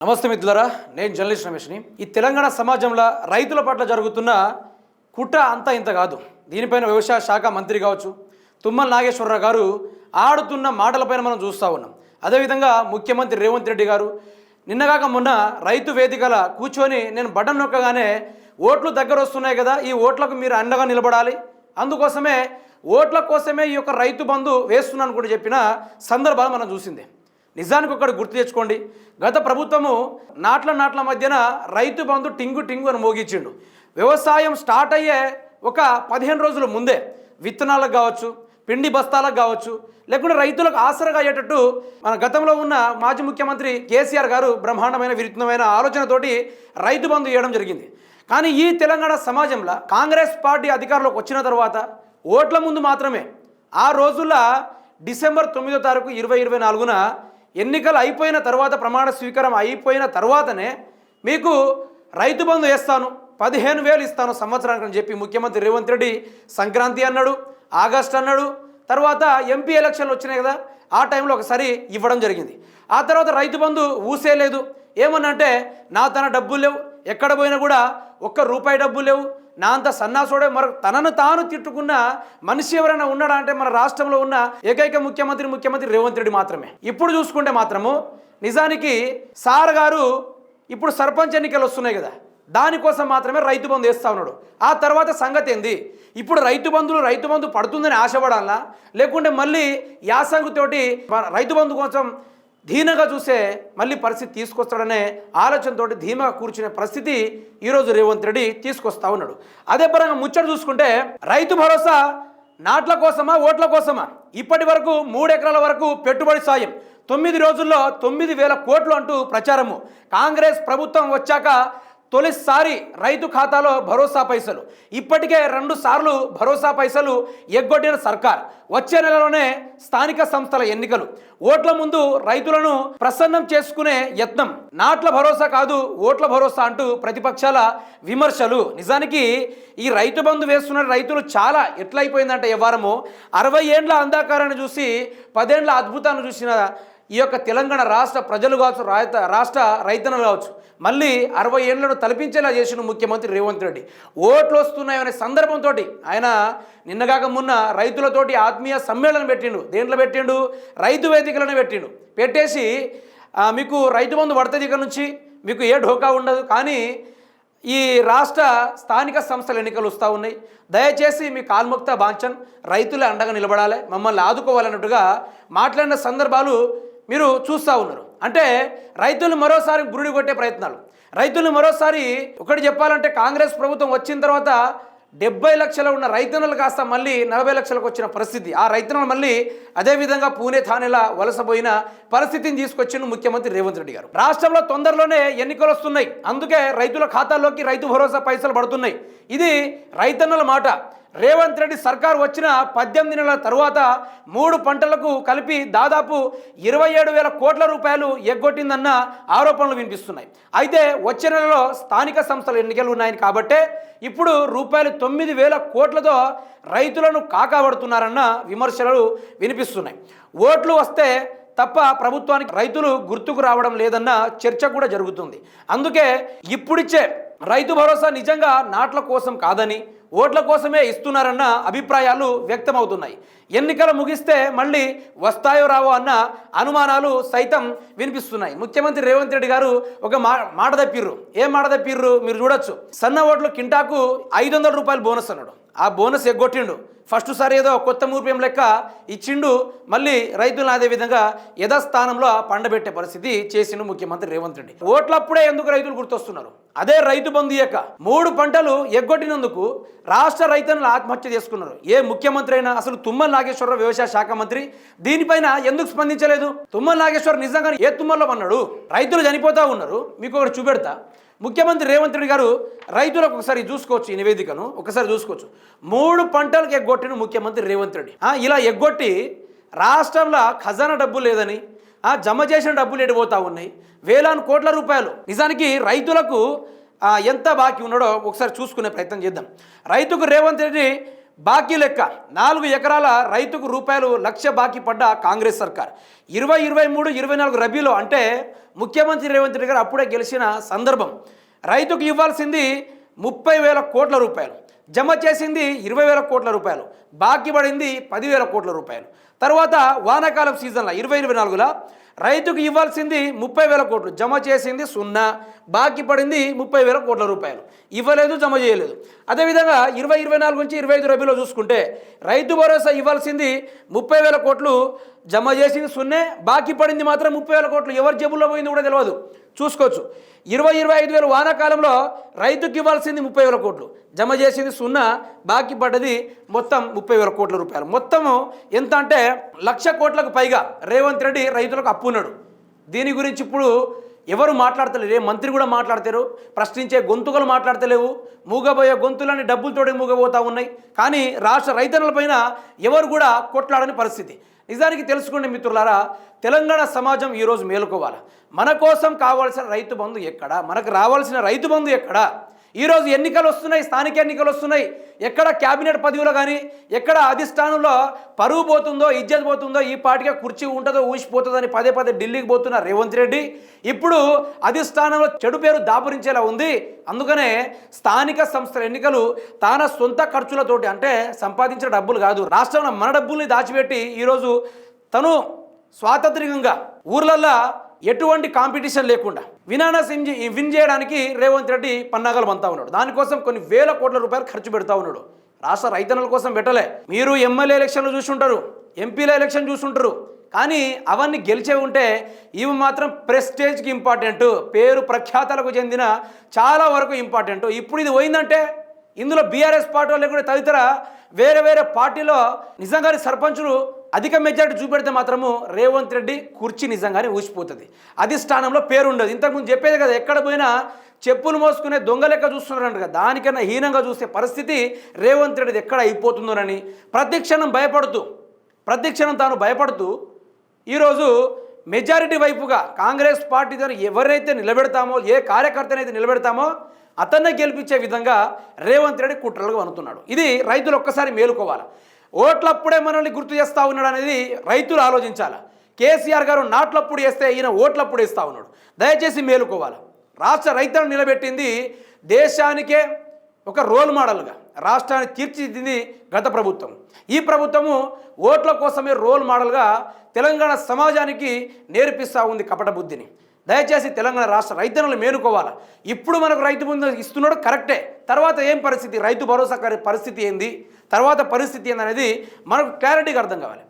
నమస్తే మిత్రులారా నేను జర్నలిస్ట్ రమేష్ని. ఈ తెలంగాణ సమాజంలో రైతుల పట్ల జరుగుతున్న కుట్ర అంతా ఇంత కాదు. దీనిపైన వ్యవసాయ శాఖ మంత్రి కావచ్చు తుమ్మల నాగేశ్వరరావు గారు ఆడుతున్న మాటలపైన మనం చూస్తూ ఉన్నాం. అదేవిధంగా ముఖ్యమంత్రి రేవంత్ రెడ్డి గారు నిన్నగాక మొన్న రైతు వేదికల కూర్చొని నేను బటన్ నొక్కగానే ఓట్లు దగ్గర వస్తున్నాయి కదా ఈ ఓట్లకు మీరు అండగా నిలబడాలి. అందుకోసమే ఓట్ల కోసమే ఈ యొక్క రైతు బంధు వేస్తున్నాను కూడా చెప్పిన సందర్భాలు మనం చూసిందే. నిజానికి ఒకటి గుర్తు తెచ్చుకోండి. గత ప్రభుత్వము నాట్ల నాట్ల మధ్యన రైతు బంధు టింగు టింగు అని మోగించిండు. వ్యవసాయం స్టార్ట్ అయ్యే ఒక పదిహేను రోజుల ముందే విత్తనాలకు కావచ్చు పిండి బస్తాలకు కావచ్చు లేకుంటే రైతులకు ఆసరగా అయ్యేటట్టు మన గతంలో ఉన్న మాజీ ముఖ్యమంత్రి కేసీఆర్ గారు బ్రహ్మాండమైన విరుద్ధమైన ఆలోచనతోటి రైతు బంధు ఇవ్వడం జరిగింది. కానీ ఈ తెలంగాణ సమాజంలో కాంగ్రెస్ పార్టీ అధికారంలోకి వచ్చిన తర్వాత ఓట్ల ముందు మాత్రమే ఆ రోజుల్లో డిసెంబర్ తొమ్మిదో తారీఖు ఇరవై ఇరవై నాలుగున ఎన్నికలు అయిపోయిన తర్వాత ప్రమాణ స్వీకారం అయిపోయిన తర్వాతనే మీకు రైతు బంధు వేస్తాను పదిహేను వేలు ఇస్తాను సంవత్సరానికి అని చెప్పి ముఖ్యమంత్రి రేవంత్ రెడ్డి సంక్రాంతి అన్నాడు ఆగస్ట్ అన్నాడు తర్వాత ఎంపీ ఎలక్షన్లు వచ్చినాయి కదా ఆ టైంలో ఒకసారి ఇవ్వడం జరిగింది. ఆ తర్వాత రైతు బంధు ఊసే లేదు ఏమన్నంటే నా తన డబ్బులు లేవు ఎక్కడ పోయినా కూడా ఒక్క రూపాయి డబ్బులు లేవు నా అంత సన్నాసుడే మరొక తనను తాను తిట్టుకున్న మనిషి ఎవరైనా ఉన్నాడా అంటే మన రాష్ట్రంలో ఉన్న ఏకైక ముఖ్యమంత్రి ముఖ్యమంత్రి రేవంత్ రెడ్డి మాత్రమే. ఇప్పుడు చూసుకుంటే మాత్రము నిజానికి సార్ గారు ఇప్పుడు సర్పంచ్ ఎన్నికలు వస్తున్నాయి కదా. దానికోసం మాత్రమే రైతు బంధు వేస్తూ ఉన్నాడు. ఆ తర్వాత సంగతి ఏంది? ఇప్పుడు రైతు బంధులు రైతు బంధు పడుతుందని ఆశపడాలా? లేకుంటే మళ్ళీ యాసంగుతోటి మన రైతు బంధు కోసం ధీనగా చూసే మళ్ళీ పరిస్థితి తీసుకొస్తాడనే ఆలోచనతో ధీమగా కూర్చునే పరిస్థితి ఈరోజు రేవంత్ రెడ్డి తీసుకొస్తా ఉన్నాడు. అదే పరంగా ముచ్చట చూసుకుంటే రైతు భరోసా నాట్ల కోసమా ఓట్ల కోసమా? ఇప్పటి వరకు మూడు ఎకరాల వరకు పెట్టుబడి సాయం. తొమ్మిది రోజుల్లో తొమ్మిది వేల కోట్లు అంటూ ప్రచారము. కాంగ్రెస్ ప్రభుత్వం వచ్చాక తొలిసారి రైతు ఖాతాలో భరోసా పైసలు. ఇప్పటికే రెండు సార్లు భరోసా పైసలు ఎగ్గొట్టిన సర్కార్. వచ్చే నెలలోనే స్థానిక సంస్థల ఎన్నికలు. ఓట్ల ముందు రైతులను ప్రసన్నం చేసుకునే యత్నం. నాట్ల భరోసా కాదు ఓట్ల భరోసా అంటూ ప్రతిపక్షాల విమర్శలు. నిజానికి ఈ రైతు బంధు వేస్తున్న రైతులు చాలా ఎట్లయిపోయిందంటే వ్యవహారము అరవై ఏండ్ల అందాకారాన్ని చూసి పదేండ్ల అద్భుతాన్ని చూసిన ఈ యొక్క తెలంగాణ రాష్ట్ర ప్రజలు కావచ్చు రాయత రాష్ట్ర రైతన్నలు కావచ్చు మళ్ళీ అరవై ఏళ్ళను తలపించేలా చేసిన ముఖ్యమంత్రి రేవంత్ రెడ్డి. ఓట్లు వస్తున్నాయనే సందర్భంతో ఆయన నిన్నగాక మొన్న రైతులతోటి ఆత్మీయ సమ్మేళనం పెట్టిండు. దేంట్లో పెట్టిండు? రైతు వేదికలను పెట్టిండు. పెట్టేసి మీకు రైతు బంధు పడుతుంది ఇక్కడ నుంచి మీకు ఏ ఢోకా ఉండదు. కానీ ఈ రాష్ట్ర స్థానిక సంస్థల ఎన్నికలు వస్తూ ఉన్నాయి. దయచేసి మీ కాల్ముక్త బాంచన్ రైతుల అండగా నిలబడాలి మమ్మల్ని ఆదుకోవాలన్నట్టుగా మాట్లాడిన సందర్భాలు మీరు చూస్తూ ఉన్నారు. అంటే రైతులు మరోసారి గురుడి కొట్టే ప్రయత్నాలు. రైతులు మరోసారి ఒకటి చెప్పాలంటే కాంగ్రెస్ ప్రభుత్వం వచ్చిన తర్వాత డెబ్బై లక్షలు ఉన్న రైతన్నలు కాస్త మళ్ళీ నలభై లక్షలకు వచ్చిన పరిస్థితి. ఆ రైతన్నలు మళ్ళీ అదేవిధంగా పూణే థానేలా వలసపోయిన పరిస్థితిని తీసుకొచ్చిన ముఖ్యమంత్రి రేవంత్ రెడ్డి గారు. రాష్ట్రంలో తొందరలోనే ఎన్నికలు వస్తున్నాయి. అందుకే రైతుల ఖాతాల్లోకి రైతు భరోసా పైసలు పడుతున్నాయి. ఇది రైతన్నల మాట. రేవంత్ రెడ్డి సర్కార్ వచ్చిన పద్దెనిమిది నెలల తరువాత మూడు పంటలకు కలిపి దాదాపు ఇరవై ఏడు వేల కోట్ల రూపాయలు ఎగ్గొట్టిందన్న ఆరోపణలు వినిపిస్తున్నాయి. అయితే వచ్చే నెలలో స్థానిక సంస్థల ఎన్నికలు ఉన్నాయని కాబట్టే ఇప్పుడు రూపాయలు తొమ్మిది వేల కోట్లతో రైతులను కాకాబడుతున్నారన్న విమర్శలు వినిపిస్తున్నాయి. ఓట్లు వస్తే తప్ప ప్రభుత్వానికి రైతులు గుర్తుకు రావడం లేదన్న చర్చ కూడా జరుగుతుంది. అందుకే ఇప్పుడిచ్చే రైతు భరోసా నిజంగా నాట్ల కోసం కాదని ఓట్ల కోసమే ఇస్తున్నారన్న అభిప్రాయాలు వ్యక్తమవుతున్నాయి. ఎన్నికలు ముగిస్తే మళ్ళీ వస్తాయో రావో అన్న అనుమానాలు సైతం వినిపిస్తున్నాయి. ముఖ్యమంత్రి రేవంత్ రెడ్డి గారు ఒక మా మాట తప్పిర్రు. ఏం మాట తప్పిర్రు మీరు చూడొచ్చు. సన్న ఓట్లు కింటాకు ఐదు వందల రూపాయలు బోనస్ అన్నాడు. ఆ బోనస్ ఎగ్గొట్టిండు. ఫస్ట్ సారి ఏదో కొత్త మూర్పేం లెక్క ఇచ్చిండు మళ్ళీ రైతులను అదే విధంగా యథాస్థానంలో పండబెట్టే పరిస్థితి చేసిండు ముఖ్యమంత్రి రేవంత్ రెడ్డి. ఓట్లప్పుడే ఎందుకు రైతులు గుర్తొస్తున్నారు? అదే రైతు బంధు యొక్క మూడు పంటలు ఎగ్గొట్టినందుకు రాష్ట్ర రైతులను ఆత్మహత్య చేసుకున్నారు. ఏ ముఖ్యమంత్రి అయినా అసలు తుమ్మల నాగేశ్వరరావు వ్యవసాయ శాఖ మంత్రి దీనిపైన ఎందుకు స్పందించలేదు? తుమ్మల నాగేశ్వర నిజంగా ఏ తుమ్మల్లో అన్నాడు రైతులు చనిపోతా ఉన్నారు. మీకు ఒకటి చూపెడతా. ముఖ్యమంత్రి రేవంత్ రెడ్డి గారు రైతులకు ఒకసారి చూసుకోవచ్చు ఈ నివేదికను ఒకసారి చూసుకోవచ్చు. మూడు పంటలకు ఎగ్గొట్టిన ముఖ్యమంత్రి రేవంత్ రెడ్డి. ఇలా ఎగ్గొట్టి రాష్ట్రంలో ఖజానా డబ్బు లేదని ఆ, జమ చేసిన డబ్బులు ఎడిపోతూ ఉన్నాయి. వేలాను కోట్ల రూపాయలు. నిజానికి రైతులకు ఎంత బాకీ ఉన్నాడో ఒకసారి చూసుకునే ప్రయత్నం చేద్దాం. రైతుకు రేవంత్ రెడ్డి బాకీ లెక్క. నాలుగు ఎకరాల రైతుకు రూపాయలు లక్ష బాకీ పడ్డ కాంగ్రెస్ సర్కార్. ఇరవై ఇరవై మూడు ఇరవై నాలుగు రబీలో అంటే ముఖ్యమంత్రి రేవంత్ రెడ్డి గారు అప్పుడే గెలిచిన సందర్భం. రైతుకు ఇవ్వాల్సింది ముప్పై వేల కోట్ల రూపాయలు. జమ చేసింది ఇరవై వేల కోట్ల రూపాయలు. బాకీ పడింది పదివేల కోట్ల రూపాయలు. తర్వాత వానాకాలం సీజన్లో ఇరవై ఇరవై నాలుగులో రైతుకు ఇవ్వాల్సింది ముప్పై వేల కోట్లు. జమ చేసింది సున్నా. బాకీ పడింది ముప్పై వేల కోట్ల రూపాయలు. ఇవ్వలేదు జమ చేయలేదు. అదేవిధంగా ఇరవై ఇరవై నాలుగు నుంచి ఇరవై ఐదు రబీలో చూసుకుంటే రైతు భరోసా ఇవ్వాల్సింది ముప్పై వేల కోట్లు. జమ చేసింది సున్నే. బాకీ పడింది మాత్రం ముప్పై వేల కోట్లు. ఎవరి జేబుల్లో పోయింది కూడా తెలియదు చూసుకోవచ్చు. ఇరవై ఇరవై ఐదు వేలు వానాకాలంలో రైతుకి ఇవ్వాల్సింది ముప్పై వేల కోట్లు. జమ చేసింది సున్నా. బాకీ పడ్డది మొత్తం ముప్పై వేల కోట్ల రూపాయలు. మొత్తము ఎంత అంటే లక్ష కోట్లకు పైగా రేవంత్ రెడ్డి రైతులకు అప్పు ఒప్పుకున్నాడు దీని గురించి ఇప్పుడు ఎవరు మాట్లాడతలేరు? ఏ మంత్రి కూడా మాట్లాడతారు ప్రశ్నించే గొంతుకలు మాట్లాడతలేవు. మూగబోయే గొంతులన్నీ డబ్బులతోటి మూగబోతా ఉన్నాయి. కానీ రాష్ట్ర రైతన్నులపైన ఎవరు కూడా కొట్లాడని పరిస్థితి. నిజానికి తెలుసుకోండి మిత్రులారా తెలంగాణ సమాజం ఈరోజు మేలుకోవాలి? మన కోసం కావాల్సిన రైతు బంధు ఎక్కడ? మనకు రావాల్సిన రైతు బంధు ఎక్కడ? ఈరోజు ఎన్నికలు వస్తున్నాయి స్థానిక ఎన్నికలు వస్తున్నాయి. ఎక్కడ క్యాబినెట్ పదవిలో కానీ ఎక్కడ అధిష్టానంలో పరువు పోతుందో ఇజ్జత్ పోతుందో ఈ పాటికే కుర్చీ ఉంటుందో ఊసిపోతుందని పదే పదే ఢిల్లీకి పోతున్న రేవంత్ రెడ్డి ఇప్పుడు అధిష్టానంలో చెడు పేరు దాపురించేలా ఉంది. అందుకనే స్థానిక సంస్థల ఎన్నికలు తన సొంత ఖర్చులతోటి అంటే సంపాదించిన డబ్బులు కాదు. రాష్ట్రంలో మన డబ్బుల్ని దాచిపెట్టి ఈరోజు తను స్వాతంత్రికంగా ఊర్లల్లో ఎటువంటి కాంపిటీషన్ లేకుండా వినానా సింగ్ విన్ చేయడానికి రేవంత్ రెడ్డి పన్నాగాలు పంతా ఉన్నాడు. దానికోసం కొన్ని వేల కోట్ల రూపాయలు ఖర్చు పెడతా ఉన్నాడు. రాష్ట్ర రైతన్నుల కోసం పెట్టలే. మీరు ఎమ్మెల్యే ఎలక్షన్లు చూసుంటారు ఎంపీల ఎలక్షన్ చూసుంటారు. కానీ అవన్నీ గెలిచే ఉంటే ఇవి మాత్రం ప్రెస్టేజ్కి ఇంపార్టెంట్. పేరు ప్రఖ్యాతలకు చెందిన చాలా వరకు ఇంపార్టెంట్. ఇప్పుడు ఇది పోయిందంటే ఇందులో బీఆర్ఎస్ పార్టీ వాళ్ళు కూడా తదితర వేరే వేరే పార్టీలో నిజంగానే సర్పంచులు అధిక మెజారిటీ చూపెడితే మాత్రము రేవంత్ రెడ్డి కుర్చీ నిజంగానే ఊసిపోతుంది. అధిష్టానంలో పేరు ఉండదు ఇంతకుముందు చెప్పేది కదా ఎక్కడ పోయినా చెప్పులు మోసుకునే దొంగ లెక్క చూస్తున్నారంట కదా. దానికన్నా హీనంగా చూసే పరిస్థితి రేవంత్ రెడ్డిది ఎక్కడ అయిపోతుందోనని ప్రతిక్షణం భయపడుతూ ప్రతిక్షణం తాను భయపడుతూ ఈరోజు మెజారిటీ వైపుగా కాంగ్రెస్ పార్టీ ద్వారా ఎవరైతే నిలబెడతామో ఏ కార్యకర్తనైతే నిలబెడతామో అతన్నే గెలిపించే విధంగా రేవంత్ రెడ్డి కుట్రలుగా అనుతున్నాడు ఇది రైతులు ఒక్కసారి మేలుకోవాలి? ఓట్లప్పుడే మనల్ని గుర్తు చేస్తూ ఉన్నాడు అనేది రైతులు ఆలోచించాలి? కేసీఆర్ గారు నాట్లప్పుడు వేస్తే ఈయన ఓట్లప్పుడు వేస్తూ ఉన్నాడు. దయచేసి మేలుకోవాలి? రాష్ట్ర రైతులను నిలబెట్టింది దేశానికే ఒక రోల్ మోడల్గా రాష్ట్రాన్ని తీర్చిదిద్దింది గత ప్రభుత్వం. ఈ ప్రభుత్వము ఓట్ల కోసమే రోల్ మోడల్గా తెలంగాణ సమాజానికి నేర్పిస్తూ ఉంది కపట బుద్ధిని. దయచేసి తెలంగాణ రాష్ట్ర రైతన్నులు మేలుకోవాలి? ఇప్పుడు మనకు రైతు ముందు ఇస్తున్నాడు కరెక్టే. తర్వాత ఏం పరిస్థితి? రైతు భరోసా పరిస్థితి ఏంది? తర్వాత పరిస్థితి ఏంది అనేది మనకు క్లారిటీగా అర్థం కావాలి.